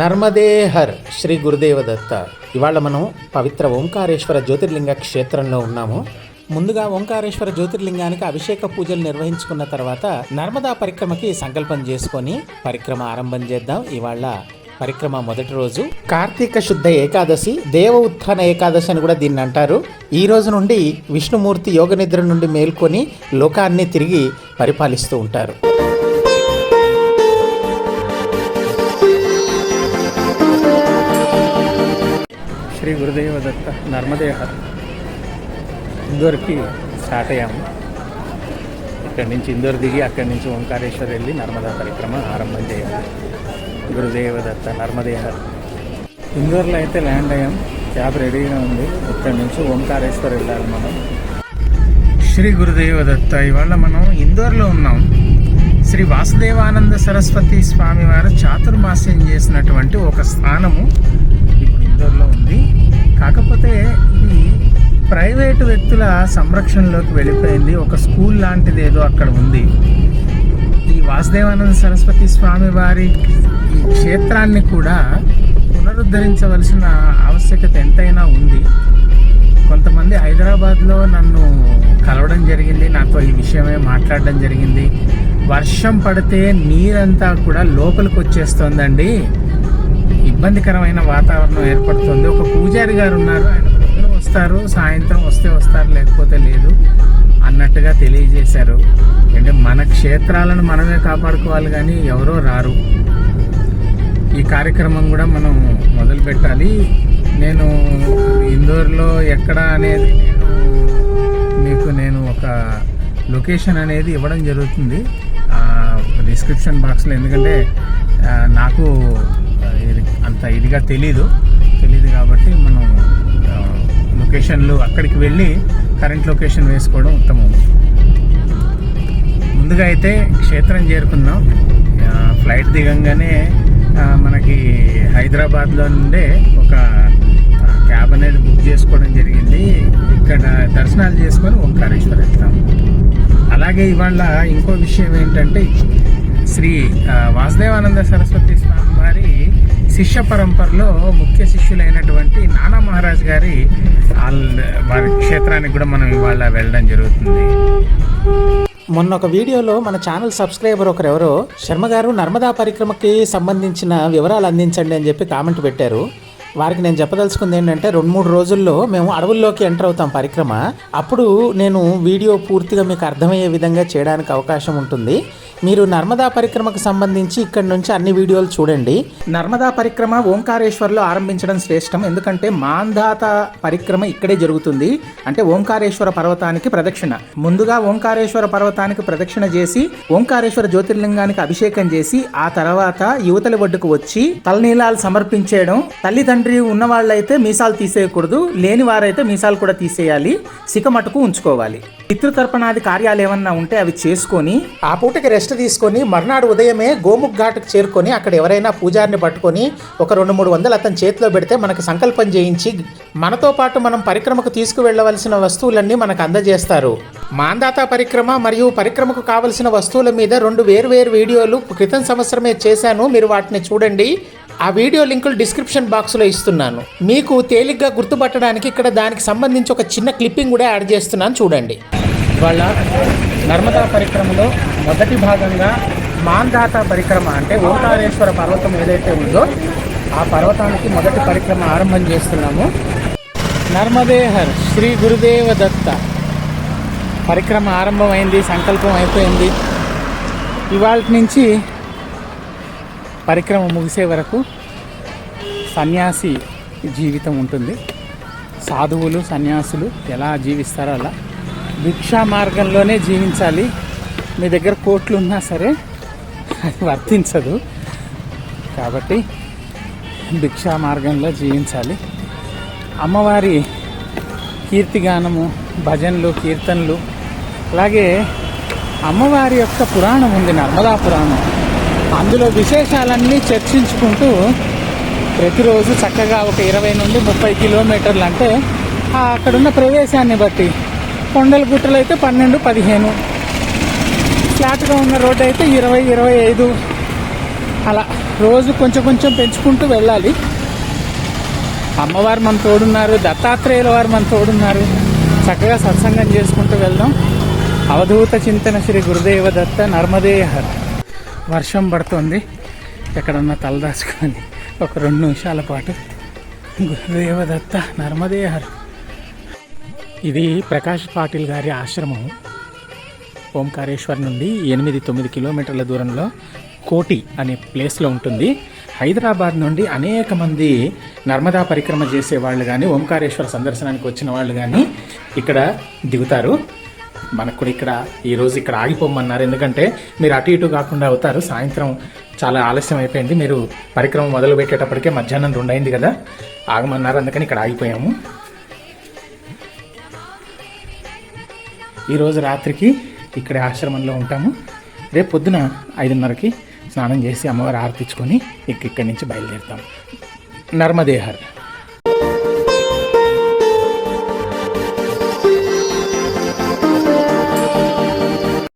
నర్మదే her Shri గురుదేవ దత్త ఇవాళ మనం పవిత్ర ఓంకారేశ్వర జ్యోతిర్లింగ క్షేత్రంలో ఉన్నాము. ముందుగా ఓంకారేశ్వర జ్యోతిర్లింగానికి అభిషేక పూజలు నిర్వహించుకున్న తర్వాత నర్మదా పరిక్రమకి సంకల్పం చేసుకొని పరిక్రమ ఆరంభం చేద్దాం. ఇవాళ పరిక్రమ మొదటి రోజు. కార్తీక శుద్ధ ఏకాదశి దేవ ఉత్థాన ఏకాదశి అని కూడా దీన్ని అంటారు. ఈ రోజు నుండి విష్ణుమూర్తి యోగ నిద్ర నుండి మేల్కొని లోకాన్ని తిరిగి పరిపాలిస్తూ ఉంటారు. శ్రీ గురుదేవ దత్త నర్మదేహ ఇందోర్కి స్టార్ట్ అయ్యాము ఇక్కడి నుంచి ఇందోర్ దిగి అక్కడి నుంచి ఓంకారేశ్వర్ వెళ్ళి నర్మదా పరిక్రమ ఆరంభం చేయాలి గురుదేవ దత్త నర్మదేహ ఇందోర్లో అయితే ల్యాండ్ అయ్యాం క్యాబ్ రెడీగా ఉంది ఇక్కడి నుంచి ఓంకారేశ్వర్ వెళ్ళాలి మనం శ్రీ గురుదేవ దత్త ఇవాళ మనం ఇందోర్లో ఉన్నాం శ్రీ వాసుదేవానంద సరస్వతి స్వామి వారు చాతుర్మాస్యం చేసినటువంటి ఒక స్థానము. ఇందోర్లో ఉంది. కాకపోతే ఇది ప్రైవేటు వ్యక్తుల సంరక్షణలోకి వెళ్ళిపోయింది. ఒక స్కూల్ లాంటిది ఏదో అక్కడ ఉంది. ఈ వాసుదేవానంద సరస్వతి స్వామి వారి ఈ క్షేత్రాన్ని కూడా పునరుద్ధరించవలసిన ఆవశ్యకత ఎంతైనా ఉంది. కొంతమంది హైదరాబాద్లో నన్ను కలవడం జరిగింది. నాతో ఈ విషయమే మాట్లాడడం జరిగింది. వర్షం పడితే నీరంతా కూడా లోపలికి వచ్చేస్తోందండి ఇబ్బందికరమైన వాతావరణం ఏర్పడుతుంది. ఒక పూజారి గారు ఉన్నారు. ఆయన పొద్దున వస్తారు. సాయంత్రం వస్తే వస్తారు లేకపోతే లేదు అన్నట్టుగా తెలియజేశారు. అంటే మన క్షేత్రాలను మనమే కాపాడుకోవాలి కానీ ఎవరో రారు. ఈ కార్యక్రమం కూడా మనం మొదలు పెట్టాలి. నేను ఇందోర్లో ఎక్కడ అనేది మీకు నేను ఒక లొకేషన్ అనేది ఇవ్వడం జరుగుతుంది. డిస్క్రిప్షన్ బాక్స్లో ఎందుకంటే నాకు అంత ఇదిగా తెలీదు. తెలీదు కాబట్టి మనం లొకేషన్లు అక్కడికి వెళ్ళి కరెంట్ లొకేషన్ వేసుకోవడం ఉత్తమం. ముందుగా అయితే క్షేత్రం చేరుకున్నాం ఫ్లైట్ దిగంగానే మనకి హైదరాబాద్లో నుండే ఒక క్యాబ్ అనేది బుక్ చేసుకోవడం జరిగింది. ఇక్కడ దర్శనాలు చేసుకొని ఓంకారేశ్వర్ వెళ్తాం. అలాగే ఇవాళ ఇంకో విషయం ఏంటంటే శ్రీ వాసుదేవానంద సరస్వతి స్వామి వారి శిష్య పరంపరలో ముఖ్య శిష్యులైనటువంటి నానా మహారాజ్ గారి వారి క్షేత్రానికి కూడా మనం ఇవాళ వెళ్ళడం జరుగుతుంది. మొన్న ఒక వీడియోలో మన ఛానల్ సబ్స్క్రైబర్ ఒకరెవరో శర్మ గారు నర్మదా పరిక్రమకి సంబంధించిన వివరాలు అందించండి అని చెప్పి కామెంట్ పెట్టారు. వారికి నేను చెప్పదలుచుకుంది ఏంటంటే రెండు మూడు రోజుల్లో మేము అడవుల్లోకి ఎంటర్ అవుతాం పరిక్రమ. అప్పుడు నేను వీడియో పూర్తిగా మీకు అర్థమయ్యే విధంగా చేయడానికి అవకాశం ఉంటుంది. మీరు నర్మదా పరిక్రమకు సంబంధించి ఇక్కడ నుంచి అన్ని వీడియోలు చూడండి. నర్మదా పరిక్రమ ఓంకారేశ్వర్లో ఆరంభించడం శ్రేష్టం. ఎందుకంటే మాంధాత పరిక్రమ ఇక్కడే జరుగుతుంది. అంటే ఓంకారేశ్వర పర్వతానికి ప్రదక్షిణ. ముందుగా ఓంకారేశ్వర పర్వతానికి ప్రదక్షిణ చేసి ఓంకారేశ్వర జ్యోతిర్లింగానికి అభిషేకం చేసి ఆ తర్వాత యువతల ఒడ్డుకు వచ్చి తలనీలాలు సమర్పించేయడం తల్లిదండ్రులు ఉన్న ఉన్నవాళ్ళైతే మీసాలు తీసేయకూడదు లేని వారైతే మీసాలు కూడా తీసేయాలి సికమటుకు ఉంచుకోవాలి. పితృతర్పణాది కార్యాలు ఏమన్నా ఉంటే అవి చేసుకొని ఆ పూటకి రెస్ట్ తీసుకొని మర్నాడు ఉదయమే గోముఖ్ ఘాట్కి చేరుకొని అక్కడ ఎవరైనా పూజారిని పట్టుకొని ఒక రెండు మూడు వందలు అతని చేతిలో పెడితే మనకు సంకల్పం చేయించి మనతో పాటు మనం పరిక్రమకు తీసుకువెళ్ళవలసిన వస్తువులన్నీ మనకు అందజేస్తారు. మాందాత పరిక్రమ మరియు పరిక్రమకు కావలసిన వస్తువుల మీద రెండు వేరు వేరు వీడియోలు క్రితం సంవత్సరమే చేశాను మీరు వాటిని చూడండి. ఆ వీడియో లింకులు డిస్క్రిప్షన్ బాక్స్లో ఇస్తున్నాను. మీకు తేలిగ్గా గుర్తుపట్టడానికి ఇక్కడ దానికి సంబంధించి ఒక చిన్న క్లిప్పింగ్ కూడా యాడ్ చేస్తున్నాను చూడండి. ఇవాళ నర్మదా పరిక్రమలో మొదటి భాగంగా మాందాత పరిక్రమ అంటే ఓంకారేశ్వర పర్వతం ఏదైతే ఉందో ఆ పర్వతానికి మొదటి పరిక్రమ ఆరంభం చేస్తున్నాము. నర్మదేహర్ శ్రీ గురుదేవ దత్త పరిక్రమ ఆరంభమైంది సంకల్పం అయిపోయింది. ఇవాళ నుంచి పరిక్రమ ముగిసే వరకు సన్యాసి జీవితం ఉంటుంది. సాధువులు సన్యాసులు ఎలా జీవిస్తారో అలా భిక్షా మార్గంలోనే జీవించాలి. మీ దగ్గర కోట్లు ఉన్నా సరే అది వర్తించదు. కాబట్టి భిక్షా మార్గంలో జీవించాలి. అమ్మవారి కీర్తిగానము భజనలు కీర్తనలు అలాగే అమ్మవారి యొక్క పురాణం ఉంది నర్మదా పురాణం. అందులో విశేషాలన్నీ చర్చించుకుంటూ ప్రతిరోజు చక్కగా ఒక ఇరవై నుండి ముప్పై కిలోమీటర్లు అంటే అక్కడున్న ప్రదేశాన్ని బట్టి కొండల గుట్టలు అయితే పన్నెండు పదిహేను. ఫ్లాట్గా ఉన్న రోడ్డు అయితే ఇరవై ఇరవై ఐదు. అలా రోజు కొంచెం కొంచెం పెంచుకుంటూ వెళ్ళాలి. అమ్మవారు మన తోడున్నారు దత్తాత్రేయుల వారు మన తోడున్నారు. చక్కగా సత్సంగం చేసుకుంటూ వెళ్దాం. అవధూత చింతన శ్రీ గురుదేవ దత్త నర్మదేహర్ వర్షం పడుతుంది. ఎక్కడన్నా తలదాచుకొని ఒక రెండు నిమిషాల పాటు గురుదేవ దత్త ఇది ప్రకాష్ పాటిల్ గారి ఆశ్రమం. ఓంకారేశ్వర్ నుండి ఎనిమిది తొమ్మిది కిలోమీటర్ల దూరంలో కోటి అనే ప్లేస్లో ఉంటుంది. హైదరాబాద్ నుండి అనేక మంది నర్మదా పరిక్రమ చేసే వాళ్ళు కానీ ఓంకారేశ్వర సందర్శనానికి వచ్చిన వాళ్ళు కానీ ఇక్కడ దిగుతారు. మనకు కూడా ఇక్కడ ఈరోజు ఇక్కడ ఆగిపోమన్నారు. ఎందుకంటే మీరు అటు ఇటు కాకుండా అవుతారు. సాయంత్రం చాలా ఆలస్యం అయిపోయింది. మీరు పరిక్రమ మొదలు పెట్టేటప్పటికే మధ్యాహ్నం రెండు అయింది కదా. ఆగమన్నారు. అందుకని ఇక్కడ ఆగిపోయాము. ఈరోజు రాత్రికి ఇక్కడే ఆశ్రమంలో ఉంటాము. రేపు పొద్దున ఐదున్నరకి స్నానం చేసి అమ్మవారు ఆరతించుకొని ఇక్కడి నుంచి బయలుదేరుతాం. నర్మదేహర్.